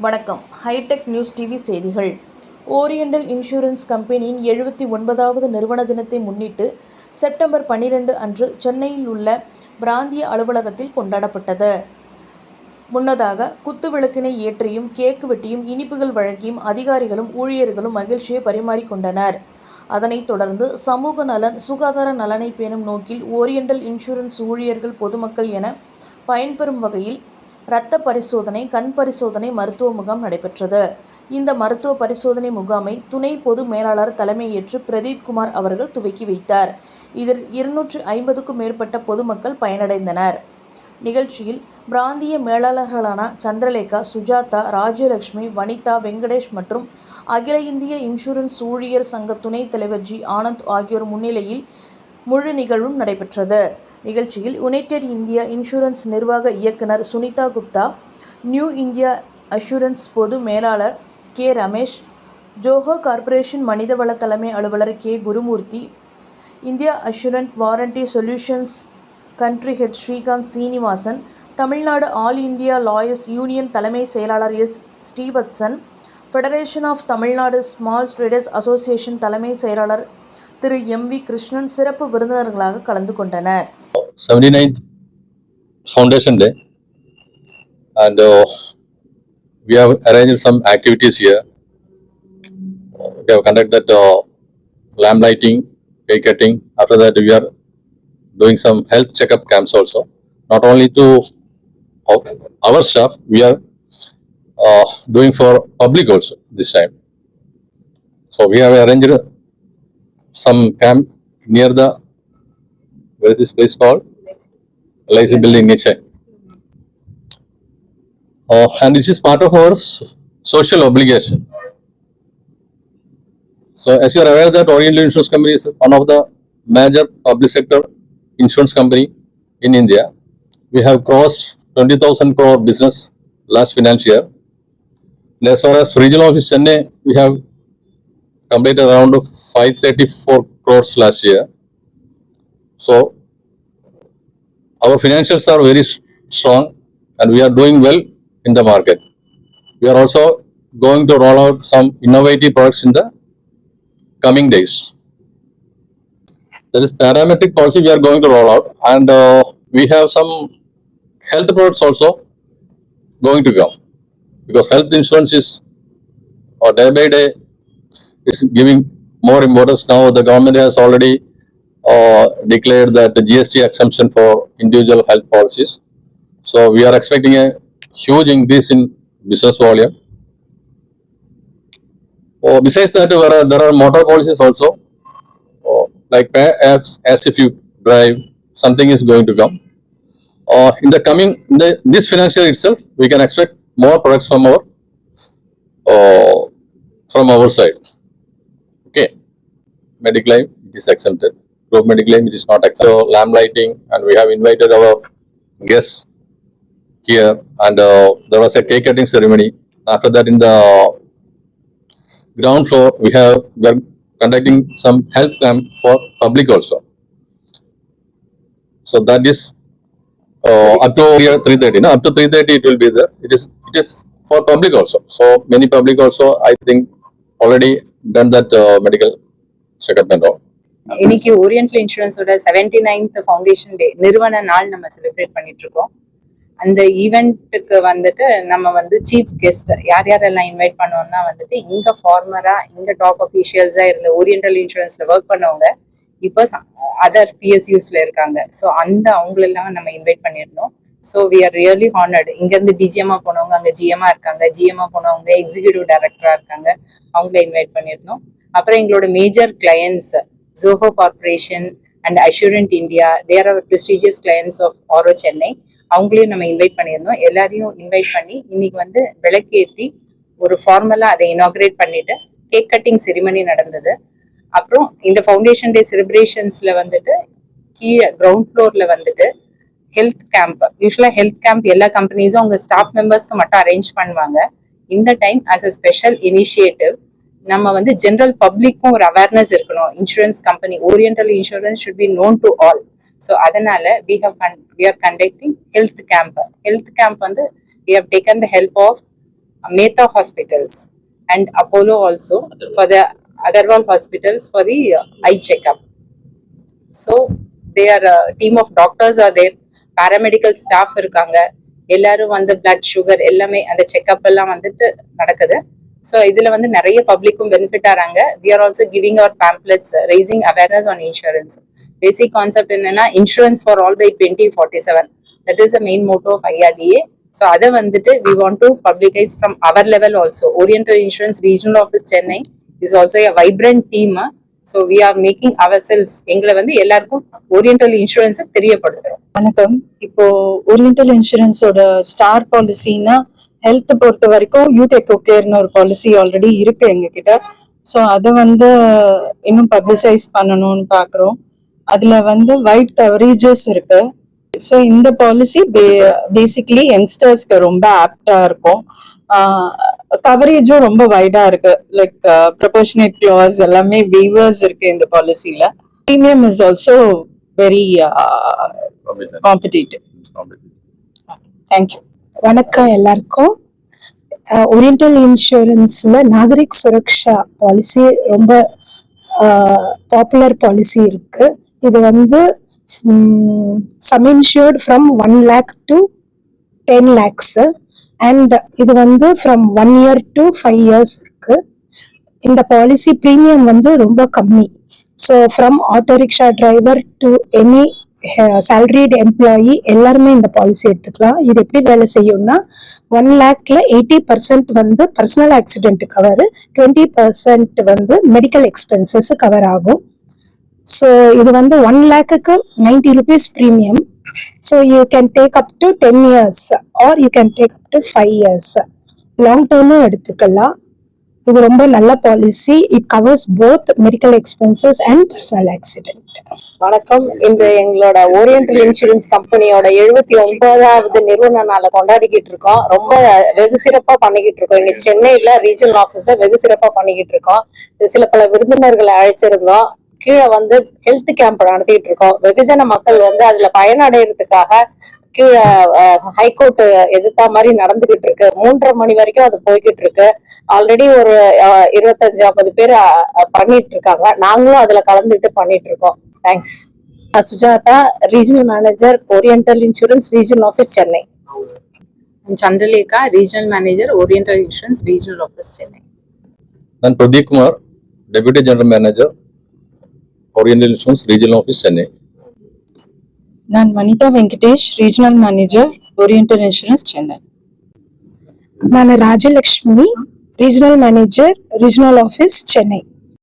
வணக்கம். Hitech news TV செய்திகள். Oriental insurance கம்பெனியின் எழுபத்தி ஒன்பதாவது நிறுவன தினத்தை முன்னிட்டு செப்டம்பர் பன்னிரண்டு அன்று சென்னையில் உள்ள பிராந்திய அலுவலகத்தில் கொண்டாடப்பட்டது. முன்னதாக குத்துவிளக்கினை ஏற்றியும் கேக்கு வெட்டியும் இனிப்புகள் வழங்கியும் அதிகாரிகளும் ஊழியர்களும் மகிழ்ச்சியை பரிமாறிக்கொண்டனர். அதனைத் தொடர்ந்து சமூக நலன் சுகாதார நலனை பேணும் நோக்கில் ஓரியண்டல் இன்சூரன்ஸ் ஊழியர்கள் பொதுமக்கள் என பயன்பெறும் வகையில் இரத்த பரிசோதனை கண் பரிசோதனை மருத்துவ முகாம் நடைபெற்றது. இந்த மருத்துவ பரிசோதனை முகாமை துணை பொது மேலாளர் தலைமையேற்று பிரதீப் குமார் அவர்கள் துவக்கி வைத்தார். இதில் இருநூற்று ஐம்பதுக்கும் மேற்பட்ட பொதுமக்கள் பயனடைந்தனர். நிகழ்ச்சியில் பிராந்திய மேலாளர்களான சந்திரலேகா சுஜாதா ராஜ்யலட்சுமி வனிதா வெங்கடேஷ் மற்றும் அகில இந்திய இன்சூரன்ஸ் ஊழியர் சங்க துணைத் தலைவர் ஜி. ஆனந்த் ஆகியோர் முன்னிலையில் முழு நிகழ்வும் நடைபெற்றது. நிகழ்ச்சியில் யுனைடெட் இந்தியா இன்சூரன்ஸ் நிர்வாக இயக்குனர் Sunita Gupta New India assurance பொது மேலாளர் கே. ரமேஷ் ஜோஹோ கார்ப்பரேஷன் மனிதவள தலைமை அலுவலர் K. Gurumurthy India assurance warranty solutions country head Srikanth Srinivasan Tamil Nadu all India lawyers union தலைமை செயலாளர் S Srivatsan federation of Tamil Nadu small traders association தலைமை செயலாளர் திரு M V Krishnan சிறப்பு விருந்தினர்களாக கலந்து கொண்டனர் 79th Foundation Day, and uh, we have arranged some activities here. We have conducted uh, lamp lighting, cake cutting. After that, we are doing some health checkup camps also. Not only to our- staff, we are uh, doing for public also this time. So we have arranged some camp near the where is this place called? LIC building niche. Uh, and this is part of our social obligation. So as you are aware that Oriental Insurance Company is one of the major public sector insurance company in India. We have crossed 20,000 crore business last financial year. And as far as regional office Chennai, we have completed around 534 crores last year. So our financials are very strong and we are doing well in the market. We are also going to roll out some innovative products in the coming days. There is parametric policy we are going to roll out and uh, we have some health products also going to come because health insurance is uh, day by day is giving more importance now. The government has already uh, declared that the GST exemption for individual health policies. So we are expecting a huge increase in business volume. Oh, besides that, there are, there are motor policies also, oh, like as, as if you drive, something is going to come. Uh, in the coming, in the, this financial itself, we can expect more products from our, uh, from our side. Okay, mediclaim, it is exempted group mediclaim it is not accepted. So lamp lighting and we have invited our guests here and uh, there was a cake cutting ceremony. After that in the ground floor we have we are conducting some health camp for public also. So that is Uh, up to 330. No, up to 330 it will be there. It is it is for public also. So many public also I think already done that uh, medical checkup and all. இன்னைக்கு oriental இன்சூரன்ஸோட seventy ninth foundation day நிறுவன நாள் நம்ம celebrate பண்ணிட்டு இருக்கோம் அந்த ஈவெண்ட்டுக்கு வந்துட்டு நம்ம வந்து சீஃப் கெஸ்ட் யார் யாரெல்லாம் இன்வைட் பண்ணோம்னா வந்துட்டு இங்க ஃபார்மரா இங்க டாப் அஃபீஷியல்ஸா இருந்த ஓரியன்டல் இன்சூரன்ஸ்ல ஒர்க் பண்ணவங்க இப்போ அதர் பிஎஸ்யூஸ்ல இருக்காங்க. ஸோ அந்த அவங்களெல்லாம் நம்ம இன்வைட் பண்ணியிருந்தோம். So we are really honoured இங்கேருந்து டிஜிஎம்மா போனவங்க அங்கே ஜிஎம்மா இருக்காங்க. ஜிஎம்மா போனவங்க எக்ஸிக்யூட்டிவ் டைரக்டரா இருக்காங்க. அவங்கள இன்வைட் பண்ணியிருந்தோம். அப்புறம் எங்களோட major clients Zoho corporation and Assurant India there are prestigious clients of ஆரோ சென்னை அவங்களையும் நம்ம இன்வைட் பண்ணியிருந்தோம். எல்லாரையும் இன்வைட் பண்ணி இன்னைக்கு வந்து விளக்கேத்தி ஒரு ஃபார்மலா அதை இனாக்ரேட் பண்ணிட்டு கேக் கட்டிங் செரிமனி நடந்தது. அப்புறம் இந்த ஃபவுண்டேஷன் டே செலிப்ரேஷன்ஸ்ல வந்துட்டு கீழே கிரவுண்ட் ஃப்ளோர்ல வந்துட்டு health camp usually health camp எல்லா கம்பெனிஸும் அவங்க ஸ்டாஃப் மெம்பர்ஸ்க்கு மட்டும் அரேஞ்ச் பண்ணுவாங்க. இந்த time as a special initiative நம்ம வந்து ஜென்ரல் பப்ளிக்கும் ஒரு அவேர்னஸ் இருக்கணும். Insurance company oriental insurance should be known to all so அதனால we have we are conducting health camp health camp வந்து we have taken the help of Mehta hospitals and Apollo also for the Agarwal hospitals for the eye checkup so there team of doctors are there paramedical staff இருக்காங்க. எல்லாரும் வந்து blood sugar எல்லாமே அந்த checkup எல்லாம் வந்துட்டு நடக்குது. So இதுல வந்து நிறைய பப்ளிக்கும் benefit ஆறாங்க. We are also giving our pamphlets raising awareness on insurance basic concept என்னன்னா insurance for all by twenty forty seven that is the main motto of IRDA so அதை வந்துட்டு we want to publicise from our level also Oriental Insurance regional office Chennai is also a vibrant team so we are making our sales எங்களை வந்து எல்லாருக்கும் oriental இன்சூரன்ஸை தெரியப்படுத்துறோம். வணக்கம். இப்போ oriental இன்சூரன்ஸோட star பாலிசினா ஹெல்த் பொறுத்த வரைக்கும் யூத் எக்கோ கேர்னு ஒரு பாலிசி ஆல்ரெடி இருக்கு எங்ககிட்ட. ஸோ அதை வந்து இன்னும் பப்ளிசைஸ் பண்ணணும்னு பார்க்குறோம் அதுல வந்து வைட் கவரேஜஸ் இருக்கு. ஸோ இந்த பாலிசி பேசிக்லி யங்ஸ்டர்ஸ்க்கு ரொம்ப ஆப்டா இருக்கும். கவரேஜும் ரொம்ப வைடா இருக்கு. லைக் ப்ரொபோஷனேட் கிளாஸ் எல்லாமே வீவர்ஸ் இருக்கு இந்த பாலிசியில premium is also very competitive thank you வணக்கம் எல்லாருக்கும். Uh, ஓரியண்டல் இன்சூரன்ஸில் நாகரிக் சுரக்ஷா பாலிசி ரொம்ப uh, பாப்புலர் பாலிசி இருக்கு. இது வந்து sum insured from one lakh to ten lakhs and இது வந்து from one year to five years இருக்கு. இந்த பாலிசி ப்ரீமியம் வந்து ரொம்ப கம்மி. So from auto rickshaw driver to any salaried employee எல்லாருமே இந்த பாலிசி எடுத்துக்கலாம். இது எப்படி வேலை செய்யும்னா ஒன் லேக்ல எயிட்டி பர்சன்ட் வந்து personal accident cover twenty percent வந்து மெடிக்கல் எக்ஸ்பென்சஸ் கவர் ஆகும். ஸோ இது வந்து one லேக்குக்கு ninety rupees premium so you can take up to ten years or you can take up to five years long டேர்மும் எடுத்துக்கலாம். இது ரொம்ப நல்ல policy it covers both medical expenses and personal accident வணக்கம். இந்த எங்களோட oriental insurance கம்பெனியோட எழுபத்தி ஒன்பதாவது நிறுவன நாளை கொண்டாடிக்கிட்டு இருக்கோம். ரொம்ப வெகு சிறப்பா பண்ணிக்கிட்டு இருக்கோம். இங்க சென்னையில ரீஜனல் ஆபீஸ்ல வெகு சிறப்பா பண்ணிக்கிட்டு இருக்கோம். சில பல விருந்தினர்களை அழைச்சிருந்தோம் கீழே வந்து ஹெல்த் கேம்ப் நடத்திட்டு இருக்கோம். வெகுஜன மக்கள் வந்து அதுல பயனடைகிறதுக்காக கீழே ஹைகோர்ட் எதிர்த்த மாதிரி நடந்துகிட்டு இருக்கு. மூன்றரை மணி வரைக்கும் அது போய்கிட்டு இருக்கு. ஆல்ரெடி ஒரு இருபத்தஞ்சு ஐம்பது பேர் பண்ணிட்டு இருக்காங்க. நாங்களும் அதுல கலந்துட்டு பண்ணிட்டு இருக்கோம். தேங்க்ஸ் நான் Sujatha regional manager Oriental Insurance regional office Chennai Chandralekha regional manager Oriental Insurance regional office Chennai நான் Pradeep Kumar deputy general manager Oriental Insurance regional office Chennai నేను Vanitha Venkatesh regional manager Oriental Insurance Chennai నేను Rajalakshmi regional manager regional office Chennai